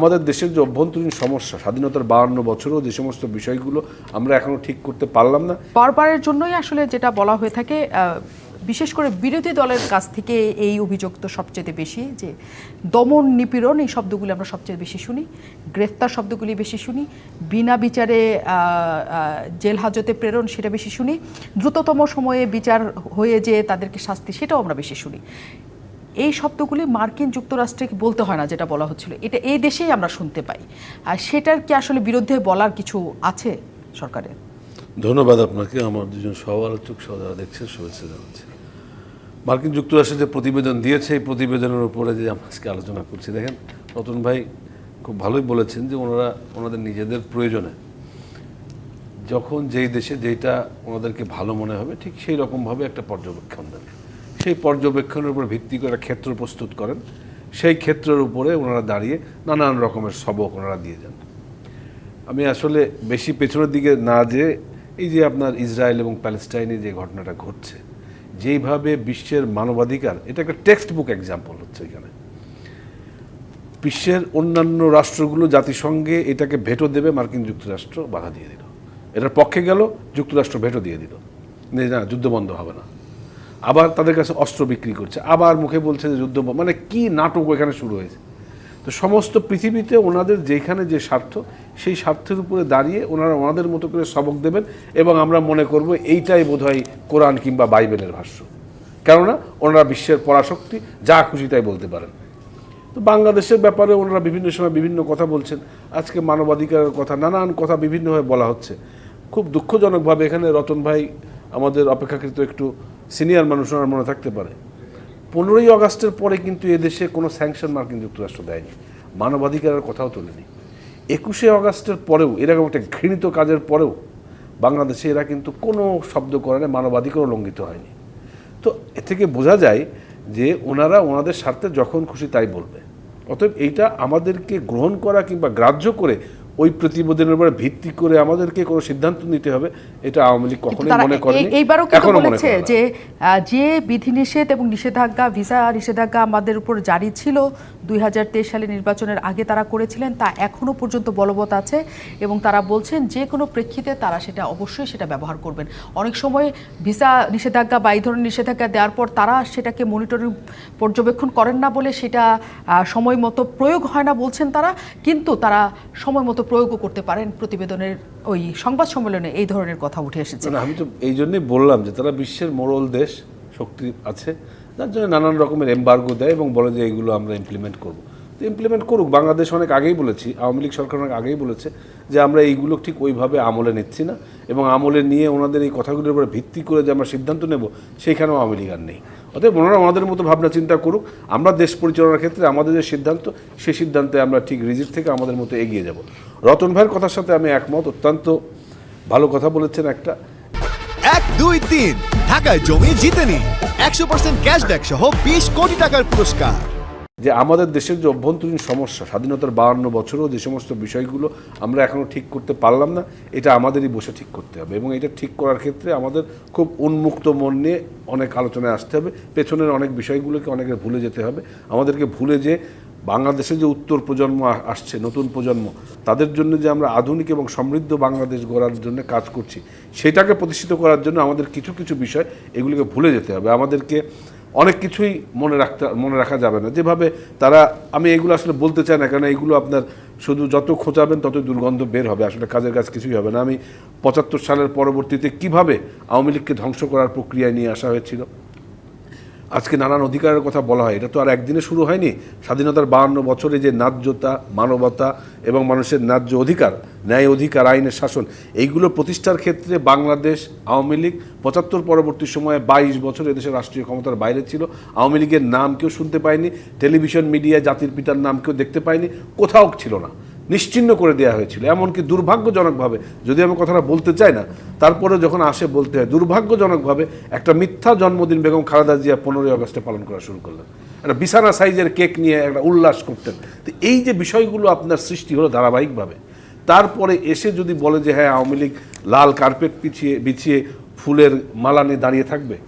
আমাদের দেশের যে অভ্যন্তরীণ সমস্যা, স্বাধীনতার বাহান্ন বছরও যে সমস্ত বিষয়গুলো আমরা এখনও ঠিক করতে পারলাম না। বারবারের জন্যই আসলে যেটা বলা হয়ে থাকে বিশেষ করে বিরোধী দলের কাছ থেকে এই অভিযোগ তো সবচেয়ে বেশি যে দমন নিপীড়ন, এই শব্দগুলি আমরা সবচেয়ে বেশি শুনি, গ্রেফতার শব্দগুলি বেশি শুনি, বিনা বিচারে জেল হাজতে প্রেরণ সেটা বেশি শুনি, দ্রুততম সময়ে বিচার হয়ে যে তাদেরকে শাস্তি সেটাও আমরা বেশি শুনি। এই শব্দগুলি মার্কিন যুক্তরাষ্ট্রে বলতে হয় না যেটা বলা হচ্ছিল। এটা এই দেশেই আমরা শুনতে পাই। আর সেটার কি আসলে বিরুদ্ধে বলার কিছু আছে সরকারের ধন্যবাদ আপনাকে। আমার দুজন সহ আলোচক সহ যারা দেখছেন, শুভেচ্ছা জানাচ্ছি। মার্কিন যুক্তরাষ্ট্র যে প্রতিবেদন দিয়েছে, এই প্রতিবেদনের উপরে যে আজকে আলোচনা করছি, দেখেন, রতন ভাই খুব ভালোই বলেছেন যে ওনারা ওনাদের নিজেদের প্রয়োজনে যখন যেই দেশে যেটা ওনাদেরকে ভালো মনে হবে, ঠিক সেই রকমভাবে একটা পর্যবেক্ষণ দেন। সেই পর্যবেক্ষণের উপর ভিত্তি করে ক্ষেত্র প্রস্তুত করেন। সেই ক্ষেত্রের উপরে ওনারা দাঁড়িয়ে নানান রকমের সবক ওনারা দিয়ে যান। আমি আসলে বেশি পেছনের দিকে না যে এই যে আপনার ইসরায়েল এবং প্যালেস্টাইনে যে ঘটনাটা ঘটছে, যেইভাবে বিশ্বের মানবাধিকার, এটা একটা টেক্সট বুক এক্সাম্পল হচ্ছে এখানে। বিশ্বের অন্যান্য রাষ্ট্রগুলো জাতিসংঘে এটাকে ভেটো দেবে, মার্কিন যুক্তরাষ্ট্র বাধা দিয়ে দিল। এটার পক্ষে গেল, যুক্তরাষ্ট্র ভেটো দিয়ে দিল। না, যুদ্ধ বন্ধ হবে না। আবার তাদের কাছে অস্ত্র বিক্রি করছে, আবার মুখে বলছে যে যুদ্ধ মানে কি নাটক এখানে শুরু হয়েছে। তো সমস্ত পৃথিবীতে ওনাদের যেখানে যে স্বার্থ, সেই স্বার্থের উপরে দাঁড়িয়ে ওনারা ওনাদের মতো করে সবক দেবেন এবং আমরা মনে করব এইটাই বোধহয় কোরআন কিংবা বাইবেলের ভাষ্য। কেননা ওনারা বিশ্বের পরাশক্তি, যা খুশি তাই বলতে পারেন। তো বাংলাদেশের ব্যাপারে ওনারা বিভিন্ন সময় বিভিন্ন কথা বলছেন। আজকে মানবাধিকারের কথা নানান কথা বিভিন্নভাবে বলা হচ্ছে। খুব দুঃখজনকভাবে এখানে রতন ভাই আমাদের অপেক্ষাকৃত একটু সিনিয়র মানুষ ওনার মনে থাকতে পারে। পনেরোই আগস্টের পরে কিন্তু এদেশে কোনো স্যাংশন মার্কিন যুক্তরাষ্ট্র দেয়নি। মানবাধিকারের কথাও তোলেনি। একুশে আগস্টের পরেও এরকম একটা ঘৃণিত কাজের পরেও বাংলাদেশে এরা কিন্তু কোনো শব্দ করে না মানবাধিকারও লঙ্ঘিত হয়নি। তো এ থেকে বোঝা যায় যে ওনারা ওনাদের স্বার্থে যখন খুশি তাই বলবে। অতএব এইটা আমাদেরকে গ্রহণ করা কিংবা গ্রাহ্য করে ওই প্রতিবেদনের উপরে ভিত্তি করে আমাদেরকে কোনো সিদ্ধান্ত নিতে হবে এটা আওয়ামী লীগ কখনোই মনে করেনি এই- এইবারও কিন্তু বলেছে যে যে বিধিনিষেধ এবং নিষেধাজ্ঞা ভিসা নিষেধাজ্ঞা আমাদের উপর জারি ছিল দুই সালে নির্বাচনের আগে তারা করেছিলেন তা এখনও পর্যন্ত বলবৎ আছে এবং তারা বলছেন যে কোনো প্রেক্ষিতে তারা সেটা অবশ্যই সেটা ব্যবহার করবেন। অনেক সময় ভিসা নিষেধাজ্ঞা বা এই ধরনের নিষেধাজ্ঞা দেওয়ার পর তারা সেটাকে মনিটরিং পর্যবেক্ষণ করেন না বলে সেটা আহ, সময় মতো প্রয়োগ হয় না বলছেন তারা কিন্তু তারা সময় মতো প্রয়োগও করতে পারেন প্রতিবেদনের ওই সংবাদ সম্মেলনে এই ধরনের কথা উঠে এসেছে। না, আমি তো এই জন্যই বললাম যে তারা বিশ্বের মোড়ল দেশ শক্তি আছে যার জন্য নানান রকমের এম্বার্গো দেয় এবং বলে যে এইগুলো আমরা ইমপ্লিমেন্ট করব। তো ইমপ্লিমেন্ট করুক বাংলাদেশ অনেক আগেই বলেছি আওয়ামী লীগ সরকার অনেক আগেই বলেছে যে আমরা এইগুলো ঠিক ওইভাবে আমলে নিচ্ছি না এবং আমলে নিয়ে ওনাদের এই কথাগুলোর উপরে ভিত্তি করে যে আমরা সিদ্ধান্ত নেব সেইখানেও আওয়ামী লীগ আর নেই। অতএব ওনারা আমাদের মতো ভাবনা চিন্তা করুক। আমরা দেশ পরিচালনার ক্ষেত্রে আমাদের যে সিদ্ধান্ত সে সিদ্ধান্তে আমরা ঠিক রিজিট থেকে আমাদের মতো এগিয়ে যাব। রতন ভাইয়ের কথার সাথে আমি একমত, অত্যন্ত ভালো কথা বলেছেন একটা। এক, দুই, তিন, ঢাকায় জমি জিতেনি। একশো পার্সেন্ট ক্যাশব্যাক সহ বিশ কোটি টাকার পুরস্কার। যে আমাদের দেশের যে অভ্যন্তরীণ সমস্যা, স্বাধীনতার বাহান্ন বছরও যে সমস্ত বিষয়গুলো আমরা এখনও ঠিক করতে পারলাম না, এটা আমাদেরই বসে ঠিক করতে হবে এবং এটা ঠিক করার ক্ষেত্রে আমাদের খুব উন্মুক্ত মন নিয়ে অনেক আলোচনায় আসতে হবে। পেছনের অনেক বিষয়গুলোকে অনেকের ভুলে যেতে হবে। আমাদেরকে ভুলে যে বাংলাদেশে যে উত্তর প্রজন্ম আসছে, নতুন প্রজন্ম, তাদের জন্য যে আমরা আধুনিক এবং সমৃদ্ধ বাংলাদেশ গড়ার জন্য কাজ করছি, সেটাকে প্রতিষ্ঠিত করার জন্য আমাদের কিছু কিছু বিষয় এগুলিকে ভুলে যেতে হবে। আমাদেরকে অনেক কিছুই মনে রাখতে, মনে রাখা যাবে না। যেভাবে তারা, আমি এগুলো আসলে বলতে চাই না কারণ এগুলো আপনার শুধু যত খোঁজাবেন তত দুর্গন্ধ বের হবে, আসলে কাজের কাজ কিছুই হবে না। আমি পঁচাত্তর সালের পরবর্তীতে কীভাবে আওয়ামী লীগকে ধ্বংস করার প্রক্রিয়ায় নিয়ে আসা হয়েছিল? আজকে নানান অধিকারের কথা বলা হয়। এটা তো আর একদিনে শুরু হয়নি। স্বাধীনতার বাহান্ন বছরে যে ন্যায্যতা, মানবতা এবং মানুষের ন্যায্য অধিকার, ন্যায় অধিকার, আইনের শাসন, এইগুলো প্রতিষ্ঠার ক্ষেত্রে বাংলাদেশ আওয়ামী লীগ পঁচাত্তর পরবর্তী সময়ে বাইশ বছর এদেশের রাষ্ট্রীয় ক্ষমতার বাইরে ছিল। আওয়ামী লীগের নাম কেউ শুনতে পায়নি। টেলিভিশন মিডিয়ায় জাতির পিতার নাম কেউ দেখতে পায়নি। কোথাও ছিল না। নিশ্চিহ্ন করে দেওয়া হয়েছিল। এমনকি দুর্ভাগ্যজনকভাবে, যদি আমি কথাটা বলতে চাই না তারপরে যখন আসে বলতে হয়, দুর্ভাগ্যজনকভাবে একটা মিথ্যা জন্মদিন বেগম খালেদা জিয়া পনেরোই আগস্টে পালন করা শুরু করলেন। একটা বিছানা সাইজের কেক নিয়ে একটা উল্লাস করতেন। তো এই যে বিষয়গুলো আপনার সৃষ্টি হলো ধারাবাহিকভাবে, তারপরে এসে যদি বলে যে হ্যাঁ আওয়ামী লীগ লাল কার্পেট পিছিয়ে, বিছিয়ে ফুলের মালা নিয়ে দাঁড়িয়ে থাকবে?